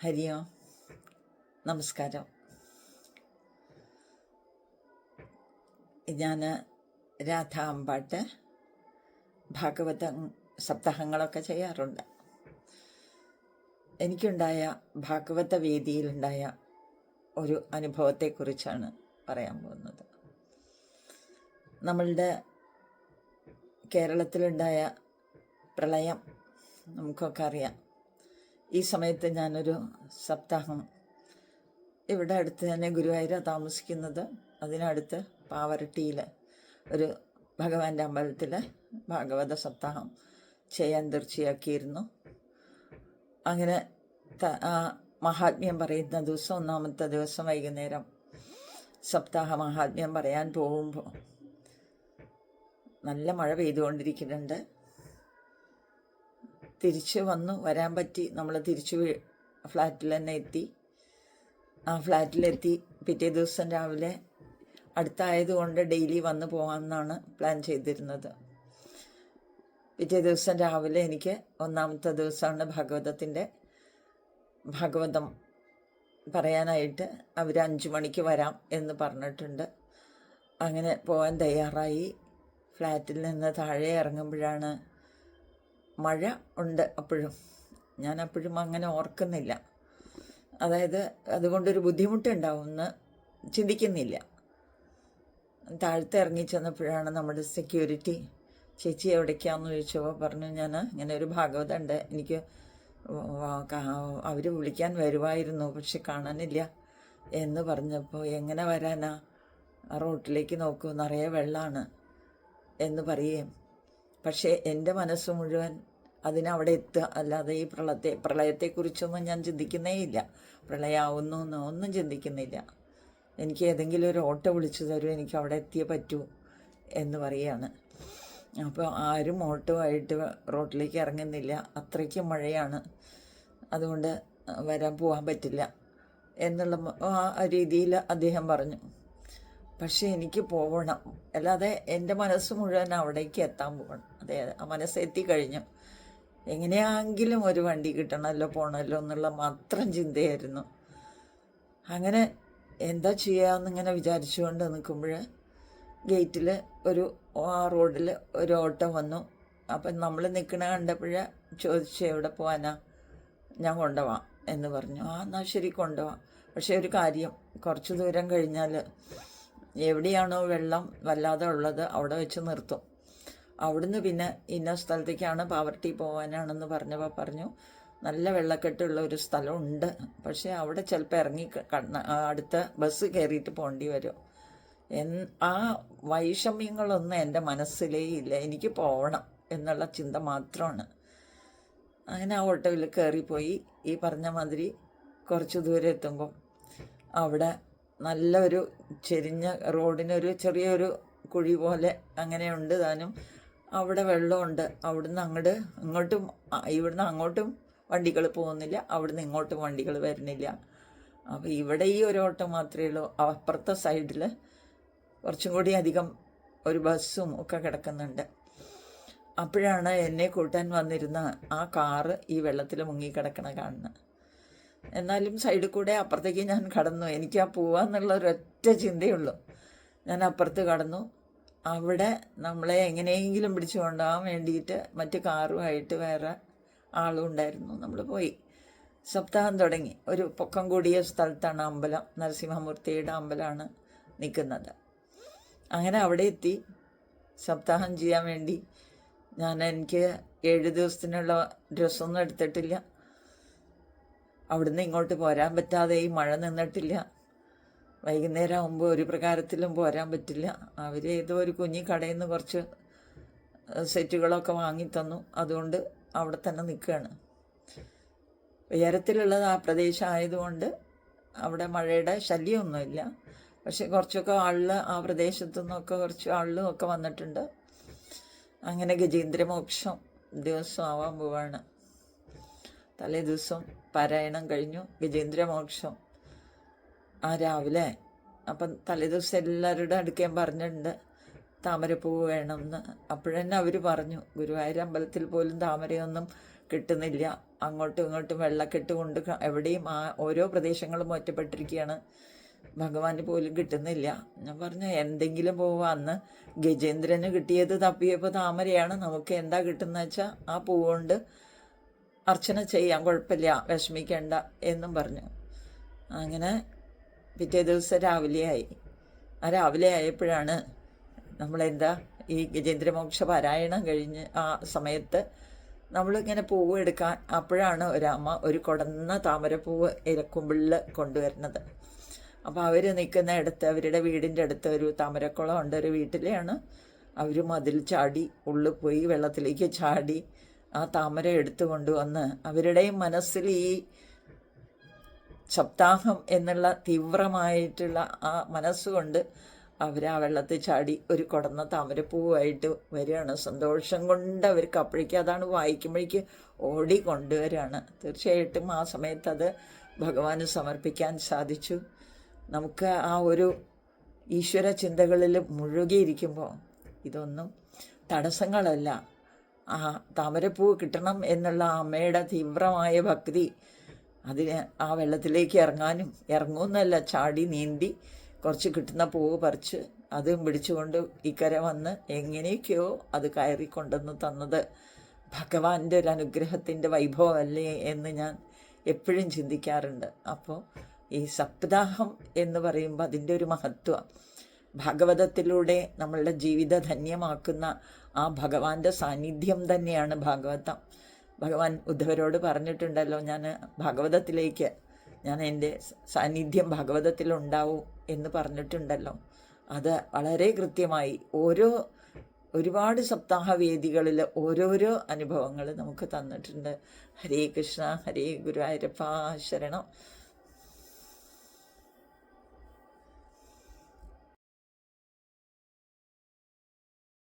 ഹരി ഓം നമസ്കാരം. ഞാൻ രാധ അമ്പാട്ട് ഭാഗവത സപ്താഹങ്ങളൊക്കെ ചെയ്യാറുണ്ട്. എനിക്കുണ്ടായ ഭാഗവത വേദിയിലുണ്ടായ ഒരു അനുഭവത്തെക്കുറിച്ചാണ് പറയാൻ പോകുന്നത്. നമ്മളുടെ കേരളത്തിലുണ്ടായ പ്രളയം നമുക്കൊക്കെ അറിയാം. ഈ സമയത്ത് ഞാനൊരു സപ്താഹം ഇവിടെ അടുത്ത് തന്നെ ഗുരുവായൂര താമസിക്കുന്നത്. അതിനടുത്ത് പാവറട്ടിയിൽ ഒരു ഭഗവാന്റെ അമ്പലത്തിൽ ഭാഗവത സപ്താഹം ചെയ്യാൻ തീർച്ചയാക്കിയിരുന്നു. അങ്ങനെ മഹാത്മ്യം പറയുന്ന ദിവസം ഒന്നാമത്തെ ദിവസം വൈകുന്നേരം സപ്താഹ മഹാത്മ്യം പറയാൻ പോകുമ്പോൾ നല്ല മഴ പെയ്തുകൊണ്ടിരിക്കുന്നുണ്ട്. തിരിച്ച് വന്നു. വരാൻ പറ്റി. നമ്മൾ തിരിച്ച് ഫ്ലാറ്റിൽ തന്നെ എത്തി. ആ ഫ്ലാറ്റിലെത്തി പിറ്റേ ദിവസം രാവിലെ അടുത്തായതുകൊണ്ട് ഡെയിലി വന്ന് പോകാമെന്നാണ് പ്ലാൻ ചെയ്തിരുന്നത്. പിറ്റേ ദിവസം രാവിലെ എനിക്ക് ഒന്നാമത്തെ ദിവസമാണ് ഭാഗവതത്തിന്റെ ഭാഗവതം പറയാനായിട്ട് അവർ അഞ്ചു മണിക്ക് വരാം എന്ന് പറഞ്ഞിട്ടുണ്ട്. അങ്ങനെ പോകാൻ തയ്യാറായി. ഫ്ലാറ്റിൽ നിന്ന് താഴെ ഇറങ്ങുമ്പോഴാണ് മഴ ഉണ്ട് അപ്പോഴും. ഞാൻ അപ്പോഴും അങ്ങനെ ഓർക്കുന്നില്ല. അതായത് അതുകൊണ്ടൊരു ബുദ്ധിമുട്ടുണ്ടാവുമെന്ന് ചിന്തിക്കുന്നില്ല. താഴത്തെ ഇറങ്ങി ചെന്നപ്പോഴാണ് നമ്മുടെ സെക്യൂരിറ്റി ചേച്ചി എവിടേക്കാന്ന് ചോദിച്ചപ്പോൾ പറഞ്ഞു. ഞാൻ ഇങ്ങനെ ഒരു ഭാഗവതം ഉണ്ട്. എനിക്ക് അവർ വിളിക്കാൻ വരുമായിരുന്നു പക്ഷെ കാണാനില്ല. എന്ന് പറഞ്ഞപ്പോൾ എങ്ങനെ വരാനാ? റോട്ടിലേക്ക് നോക്കൂ. നിറയെ വെള്ളമാണ് എന്ന് പറയുകയും പക്ഷേ എന്റെ മനസ്സ് മുഴുവൻ അതിനവിടെ എത്തുക. അല്ലാതെ ഈ പ്രളയത്തെ പ്രളയത്തെക്കുറിച്ചൊന്നും ഞാൻ ചിന്തിക്കുന്നേ ഇല്ല. പ്രളയമാവുന്നു എന്നോ ഒന്നും ചിന്തിക്കുന്നില്ല. എനിക്ക് ഏതെങ്കിലും ഒരു ഓട്ടോ വിളിച്ചു തരൂ എനിക്ക് അവിടെ എത്തിയേ പറ്റൂ എന്ന് പറയുകയാണ്. അപ്പോൾ ആരും ഓട്ടോ ആയിട്ട് റോട്ടിലേക്ക് ഇറങ്ങുന്നില്ല. അത്രയ്ക്ക് മഴയാണ്. അതുകൊണ്ട് വരാൻ പോകാൻ പറ്റില്ല എന്നുള്ള ആ രീതിയിൽ അദ്ദേഹം പറഞ്ഞു. പക്ഷേ എനിക്ക് പോകണം അല്ലാതെ എന്റെ മനസ്സ് മുഴുവൻ അവിടേക്ക് എത്താൻ പോകണം. അതെ ആ മനസ്സ് എത്തിക്കഴിഞ്ഞു. എങ്ങനെയാണെങ്കിലും ഒരു വണ്ടി കിട്ടണമല്ലോ പോകണമല്ലോ എന്നുള്ള മാത്രം ചിന്തയായിരുന്നു. അങ്ങനെ എന്താ ചെയ്യാമെന്നിങ്ങനെ വിചാരിച്ചുകൊണ്ട് നിൽക്കുമ്പോൾ ഗേറ്റിൽ ഒരു ആ റോഡിൽ ഒരു ഓട്ടം വന്നു. അപ്പം നമ്മൾ നിൽക്കണ കണ്ടപ്പോൾ ചോദിച്ചു എവിടെ പോകാനാ ഞാൻ കൊണ്ടുപോവാം എന്ന് പറഞ്ഞു. ആ എന്നാൽ ശരി കൊണ്ടുപോവാം. പക്ഷേ ഒരു കാര്യം കുറച്ച് ദൂരം കഴിഞ്ഞാൽ എവിടെയാണോ വെള്ളം വല്ലാതെ ഉള്ളത് അവിടെ വെച്ച് നിർത്തും. അവിടുന്ന് പിന്നെ ഇന്ന സ്ഥലത്തേക്കാണ് പാവർട്ടി പോകാനാണെന്ന് പറഞ്ഞപ്പോൾ പറഞ്ഞു നല്ല വെള്ളക്കെട്ടുള്ള ഒരു സ്ഥലമുണ്ട് പക്ഷേ അവിടെ ചിലപ്പോൾ ഇറങ്ങി അടുത്ത ബസ് കയറിയിട്ട് പോകേണ്ടി വരും. എൻ ആ വൈഷമ്യങ്ങളൊന്നും എന്റെ മനസ്സിലേ ഇല്ല. എനിക്ക് പോകണം എന്നുള്ള ചിന്ത മാത്രമാണ്. അങ്ങനെ ആ ഓട്ടോയിൽ കയറിപ്പോയി ഈ പറഞ്ഞ മാതിരി കുറച്ച് ദൂരെ എത്തുമ്പം അവിടെ നല്ലൊരു ചെരിഞ്ഞ റോഡിനൊരു ചെറിയൊരു കുഴി പോലെ അങ്ങനെയുണ്ട് താനും. അവിടെ വെള്ളമുണ്ട്. അവിടുന്ന് അങ്ങോട്ട് ഇങ്ങോട്ടും ഇവിടുന്ന് അങ്ങോട്ടും വണ്ടികൾ പോകുന്നില്ല. അവിടുന്ന് ഇങ്ങോട്ടും വണ്ടികൾ വരുന്നില്ല. അപ്പോൾ ഇവിടെ ഈ ഒരു ഓട്ടം മാത്രമേ ഉള്ളൂ. അപ്പുറത്തെ സൈഡിൽ കുറച്ചും കൂടി അധികം ഒരു ബസ്സും ഒക്കെ കിടക്കുന്നുണ്ട്. അപ്പോഴാണ് എന്നെ കൂട്ടാൻ വന്നിരുന്ന ആ കാറ് ഈ വെള്ളത്തിൽ മുങ്ങിക്കിടക്കണ കാണുന്നത്. എന്നാലും സൈഡിൽ കൂടെ അപ്പുറത്തേക്ക് ഞാൻ കടന്നു. എനിക്ക് ആ പോവാന്നുള്ള ഒരൊറ്റ ചിന്തയുള്ളൂ. ഞാൻ അപ്പുറത്ത് കടന്നു. അവിടെ നമ്മളെ എങ്ങനെയെങ്കിലും പിടിച്ചു കൊണ്ടുപോകാൻ വേണ്ടിയിട്ട് മറ്റു കാറുമായിട്ട് വേറെ ആളും ഉണ്ടായിരുന്നു. നമ്മൾ പോയി. സപ്താഹം തുടങ്ങി. ഒരു പൊക്കം കൂടിയ സ്ഥലത്താണ് അമ്പലം. നരസിംഹമൂർത്തിയുടെ അമ്പലമാണ് നിൽക്കുന്നത്. അങ്ങനെ അവിടെ എത്തി. സപ്താഹം ചെയ്യാൻ വേണ്ടി ഞാൻ എനിക്ക് ഏഴ് ദിവസത്തിനുള്ള ഡ്രസ്സൊന്നും എടുത്തിട്ടില്ല. അവിടുന്ന് ഇങ്ങോട്ട് പോരാൻ പറ്റാതെ ഈ മഴ നിന്നിട്ടില്ല. വൈകുന്നേരം ആകുമ്പോൾ ഒരു പ്രകാരത്തിലും പോരാൻ പറ്റില്ല. അവർ ഏതോ ഒരു കുഞ്ഞി കടയിൽ നിന്ന് കുറച്ച് സെറ്റുകളൊക്കെ വാങ്ങിത്തന്നു. അതുകൊണ്ട് അവിടെ തന്നെ നിൽക്കുകയാണ് ഉയരത്തിലുള്ളത് ആ പ്രദേശം ആയതുകൊണ്ട് അവിടെ മഴയുടെ ശല്യമൊന്നുമില്ല. പക്ഷെ കുറച്ചൊക്കെ ആളിൽ ആ പ്രദേശത്തു നിന്നൊക്കെ കുറച്ച് ആളിലും ഒക്കെ വന്നിട്ടുണ്ട്. അങ്ങനെ ഗജേന്ദ്രമോക്ഷം ദിവസം ആവാൻ പോവാണ്. തലേ ദിവസം പാരായണം കഴിഞ്ഞു. ഗജേന്ദ്രമോക്ഷം ആ രാവിലെ അപ്പം തലേദിവസം എല്ലാവരുടെ അടുക്കാൻ പറഞ്ഞിട്ടുണ്ട് താമരപ്പൂവ് വേണം എന്ന് അപ്പോഴന്നെ അവർ പറഞ്ഞു ഗുരുവായൂർ അമ്പലത്തിൽ പോലും താമരയൊന്നും കിട്ടുന്നില്ല. അങ്ങോട്ടും ഇങ്ങോട്ടും വെള്ളക്കെട്ട് കൊണ്ട് എവിടെയും ആ ഓരോ പ്രദേശങ്ങളും ഒറ്റപ്പെട്ടിരിക്കുകയാണ് ഭഗവാന് പോലും കിട്ടുന്നില്ല. ഞാൻ പറഞ്ഞു എന്തെങ്കിലും പോവാ അന്ന് ഗജേന്ദ്രന് കിട്ടിയത് തപ്പിയപ്പോൾ താമരയാണ്. നമുക്ക് എന്താ കിട്ടുന്ന വെച്ചാൽ ആ പൂവുകൊണ്ട് കൊണ്ട് അർച്ചന ചെയ്യാം കുഴപ്പമില്ല വിഷമിക്കേണ്ട എന്നും പറഞ്ഞു. അങ്ങനെ പിറ്റേ ദിവസം രാവിലെയായി. ആ രാവിലെ ആയപ്പോഴാണ് നമ്മളെന്താ ഈ ഗജേന്ദ്രമോക്ഷ പാരായണം കഴിഞ്ഞ് ആ സമയത്ത് നമ്മളിങ്ങനെ പൂവ് എടുക്കാൻ അപ്പോഴാണ് ഒരമ്മ ഒരു കൊടന്ന താമരപ്പൂവ് ഇലക്കുമ്പിളിൽ കൊണ്ടുവരുന്നത്. അപ്പോൾ അവർ നിൽക്കുന്ന ഇടത്ത് അവരുടെ വീടിന്റെ അടുത്ത് ഒരു താമരക്കുളം ഉണ്ട്. ഒരു വീട്ടിലെയാണ് അവർ മതിൽ ചാടി ഉള്ളിൽ പോയി വെള്ളത്തിലേക്ക് ചാടി ആ താമര എടുത്തുകൊണ്ട് വന്ന് അവരുടെയും മനസ്സിൽ ഈ സപ്താഹം എന്നുള്ള തീവ്രമായിട്ടുള്ള ആ മനസ്സുകൊണ്ട് അവർ ആ വെള്ളത്തിൽ ചാടി ഒരു കുടന്ന താമരപ്പൂവായിട്ട് വരികയാണ്. സന്തോഷം കൊണ്ട് അവർക്ക് അപ്പോഴേക്കും അതാണ് വായിക്കുമ്പോഴേക്ക് ഓടി കൊണ്ടുവരികയാണ്. തീർച്ചയായിട്ടും ആ സമയത്ത് അത് ഭഗവാന് സമർപ്പിക്കാൻ സാധിച്ചു. നമുക്ക് ആ ഒരു ഈശ്വര ചിന്തകളിൽ മുഴുകിയിരിക്കുമ്പോൾ ഇതൊന്നും തടസ്സങ്ങളല്ല. ആ താമരപ്പൂ കിട്ടണം എന്നുള്ള അമ്മയുടെ തീവ്രമായ ഭക്തി. അതിന് ആ വെള്ളത്തിലേക്ക് ഇറങ്ങാനും ഇറങ്ങുമെന്നല്ല ചാടി നീന്തി കുറച്ച് കിട്ടുന്ന പൂവ് പറിച്ച് അതും പിടിച്ചുകൊണ്ട് ഇക്കര വന്ന് എങ്ങനെയൊക്കെയോ അത് കയറി കൊണ്ടുവന്ന് തന്നത്. ഭഗവാന്റെ ഒരു അനുഗ്രഹത്തിന്റെ വൈഭവമല്ലേ എന്ന് ഞാൻ എപ്പോഴും ചിന്തിക്കാറുണ്ട്. അപ്പോൾ ഈ സപ്താഹം എന്ന് പറയുമ്പോൾ അതിന്റെ ഒരു മഹത്വം. ഭാഗവതത്തിലൂടെ നമ്മളുടെ ജീവിത ധന്യമാക്കുന്ന ആ ഭഗവാന്റെ സാന്നിധ്യം തന്നെയാണ് ഭാഗവതം. ഭഗവാൻ ഉദ്ധവരോട് പറഞ്ഞിട്ടുണ്ടല്ലോ ഞാൻ ഭാഗവതത്തിലേക്ക് ഞാൻ എന്റെ സാന്നിധ്യം ഭാഗവതത്തിലുണ്ടാവും എന്ന് പറഞ്ഞിട്ടുണ്ടല്ലോ. അത് വളരെ കൃത്യമായി ഓരോ ഒരുപാട് സപ്താഹ വേദികളിൽ ഓരോരോ അനുഭവങ്ങൾ നമുക്ക് തന്നിട്ടുണ്ട്. ഹരേ കൃഷ്ണ ഹരേ ഗുരുവായൂരപ്പ ശരണം.